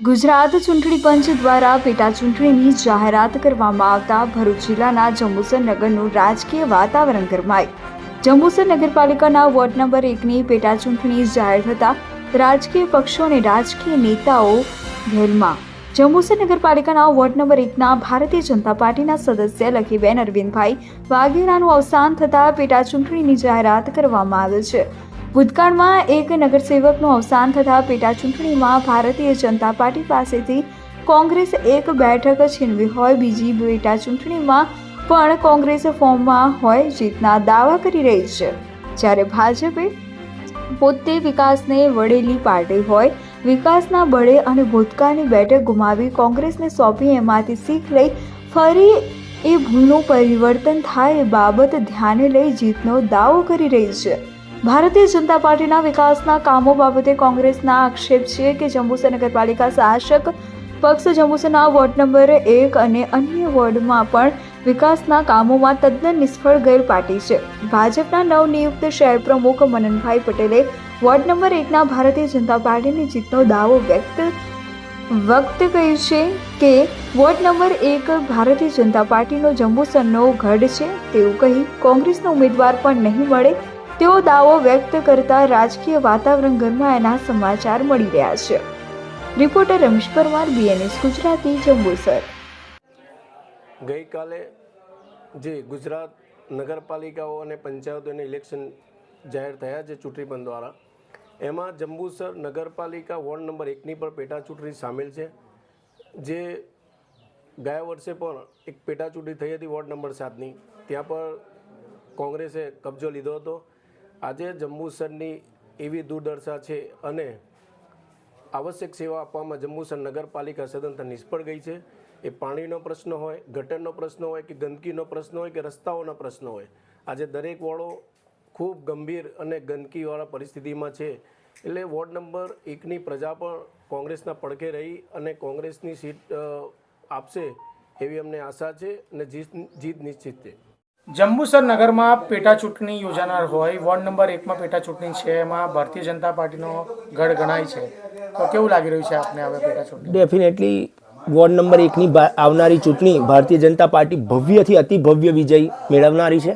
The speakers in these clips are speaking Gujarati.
ગુજરાત ચૂંટણી પંચ દ્વારા પેટા ચૂંટણીની જાહેરાત કરવામાં આવતા ભરૂચ જિલ્લાના જંબુસર નગરનું રાજકીય વાતાવરણ ગરમાયું. જંબુસર નગરપાલિકાના વોર્ડ નંબર એકની પેટા ચૂંટણી જાહેર થતાં રાજકીય પક્ષો અને રાજકીય નેતાઓ ઘેલમાં જંબુસર નગરપાલિકાના વોર્ડ નંબર એકના ભારતીય જનતા પાર્ટીના સદસ્ય લખીબેન અરવિંદભાઈ વાઘેલાનું અવસાન થતાં પેટા ચૂંટણીની જાહેરાત કરવામાં આવે છે. ભૂતકાળમાં એક નગરસેવકનું અવસાન થતાં પેટાચૂંટણીમાં ભારતીય જનતા પાર્ટી પાસેથી કોંગ્રેસ એક બેઠક છીનવી હોય, બીજી પેટા ચૂંટણીમાં પણ કોંગ્રેસ ફોર્મમાં હોય જીતના દાવા કરી રહી છે. જ્યારે ભાજપે પોતે વિકાસને વળેલી પાર્ટી હોય, વિકાસના બળે અને ભૂતકાળની બેઠક ગુમાવી કોંગ્રેસને સોંપી, એમાંથી શીખ લઈ ફરી એ ભૂલનું પરિવર્તન થાય એ બાબત ધ્યાને લઈ જીતનો દાવો કરી રહી છે. ભારતીય જનતા પાર્ટીના વિકાસના કામો બાબતે કોંગ્રેસના આક્ષેપ છે કે જંબુસર નગરપાલિકા શાસક પક્ષ જંબુસરના વોર્ડ નંબર એક અને અન્ય વોર્ડમાં પણ વિકાસના કામોમાં તદ્દન નિષ્ફળ ગયેલ પાર્ટી છે. ભાજપના નવનિયુક્ત શહેર પ્રમુખ મનનભાઈ પટેલે વોર્ડ નંબર એકના ભારતીય જનતા પાર્ટીની જીતનો દાવો વ્યક્ત વક્ત કહ્યું છે કે વોર્ડ નંબર એક ભારતીય જનતા પાર્ટીનો જંબુસરનો ગઢ છે તેવું કહી કોંગ્રેસનો ઉમેદવાર પણ નહીં મળે તેવો દાવો વ્યક્ત કરતા રાજકીય વાતાવરણ ગરમાયાના સમાચાર મળી રહ્યા છે. Reporter Ramesh Parmar B N S Gujarati, Jambusar. ગઈકાલે જે ગુજરાત નગરપાલિકાઓ અને પંચાયતોના ઇલેક્શન જાહેર થયા છે ચૂંટણી પંચ દ્વારા, એમાં જંબુસર નગરપાલિકા વોર્ડ નંબર એકની પણ પેટા ચૂંટણી સામેલ છે. જે ગયા વર્ષે પણ એક પેટા ચૂંટણી થઈ હતી વોર્ડ નંબર સાતની. ત્યાં પણ કોંગ્રેસે કબજો લીધો હતો. આજે જંબુસરની એવી દુર્દશા છે અને આવશ્યક સેવા આપવામાં જંબુસર નગરપાલિકા સદંતર નિષ્ફળ ગઈ છે. એ પાણીનો પ્રશ્ન હોય, ગટરનો પ્રશ્ન હોય કે ગંદકીનો પ્રશ્ન હોય કે રસ્તાઓનો પ્રશ્ન હોય. આજે દરેક વોર્ડો ખૂબ ગંભીર અને ગંદકીવાળા પરિસ્થિતિમાં છે. એટલે વોર્ડ નંબર એકની પ્રજા પણ કોંગ્રેસના પડખે રહી અને કોંગ્રેસની સીટ આપશે એવી અમને આશા છે અને જીત જીત નિશ્ચિત છે. જંબુસર નગરમાં પેટા ચૂંટણી યોજાનાર હોય વોર્ડ નંબર એકમાં પેટા ચૂંટણી છે એમાં ભારતીય જનતા પાર્ટીનો ગઢ ગણાય છે. તો કેવું લાગી રહ્યું છે આપને હવે પેટા ચૂંટણી ડેફિનેટલી વોર્ડ નંબર એકની આવનારી ચૂંટણી ભારતીય જનતા પાર્ટી ભવ્યથી અતિ ભવ્ય વિજય મેળવનારી છે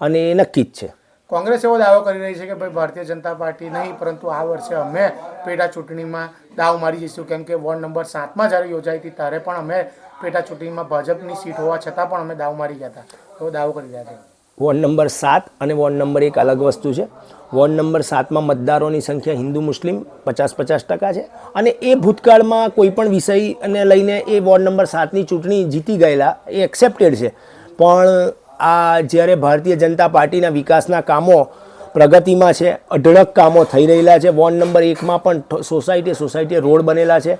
અને એ નક્કી જ છે. કોંગ્રેસ એવો દાવો કરી રહી છે કે ભાઈ ભારતીય જનતા પાર્ટી નહીં પરંતુ આ વર્ષે અમે પેટા ચૂંટણીમાં દાવ મારી જઈશું. કેમ કે વોર્ડ નંબર સાતમાં જ્યારે યોજાઈ હતી ત્યારે પણ અમે પેટા ચૂંટણીમાં ભાજપની સીટ હોવા છતાં પણ અમે દાવ મારી ગયા હતા. વોર્ડ નંબર સાત અને વોર્ડ નંબર એક અલગ વસ્તુ છે. વોર્ડ નંબર સાતમાં મતદારોની સંખ્યા હિન્દુ મુસ્લિમ પચાસ પચાસ ટકા છે. અને એ ભૂતકાળમાં કોઈ પણ વિષયને લઈને એ વોર્ડ નંબર સાતની ચૂંટણી જીતી ગયેલા, એ એક્સેપ્ટેડ છે. પણ આ જ્યારે ભારતીય જનતા પાર્ટીના વિકાસના કામો પ્રગતિમાં છે, અઢળક કામો થઈ રહેલા છે, વોર્ડ નંબર એકમાં પણ સોસાયટી સોસાયટી રોડ બનેલા છે.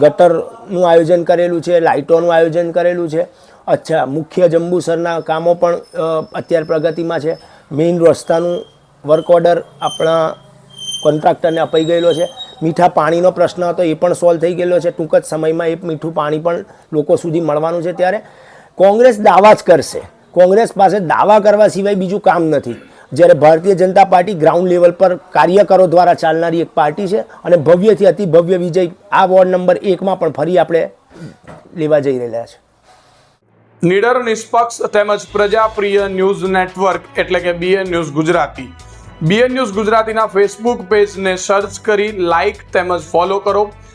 ગટરનું આયોજન કરેલું છે, લાઇટોનું આયોજન કરેલું છે. અચ્છા, મુખ્ય જંબુસરના કામો પણ અત્યારે પ્રગતિમાં છે. મેઇન રસ્તાનું વર્ક ઓર્ડર આપણા કોન્ટ્રાક્ટરને અપાઈ ગયેલો છે. મીઠા પાણીનો પ્રશ્ન હતો, એ પણ સોલ્વ થઈ ગયેલો છે. ટૂંક જ સમયમાં એ મીઠું પાણી પણ લોકો સુધી મળવાનું છે ત્યારે. કોંગ્રેસ દાવા જ કરશે. કોંગ્રેસ પાસે દાવા કરવા સિવાય બીજું કામ નથી. જ્યારે Bharatiya Janata party ground level પર કાર્યકરો દ્વારા ચાલનારી એક પાર્ટી છે અને ભવ્યથી અતિ ભવ્ય વિજય આ વોર્ડ નંબર એકમાં પણ ફરી આપણે લેવા જઈ રહેલા છે. નિડર, નિષ્પક્ષ તેમજ પ્રજાપ્રિય ન્યૂઝ નેટવર્ક એટલે કે B N news Gujarati. B N news ગુજરાતીના ફેસબુક પેજને સર્ચ કરી લાઇક તેમજ ફોલો કરો.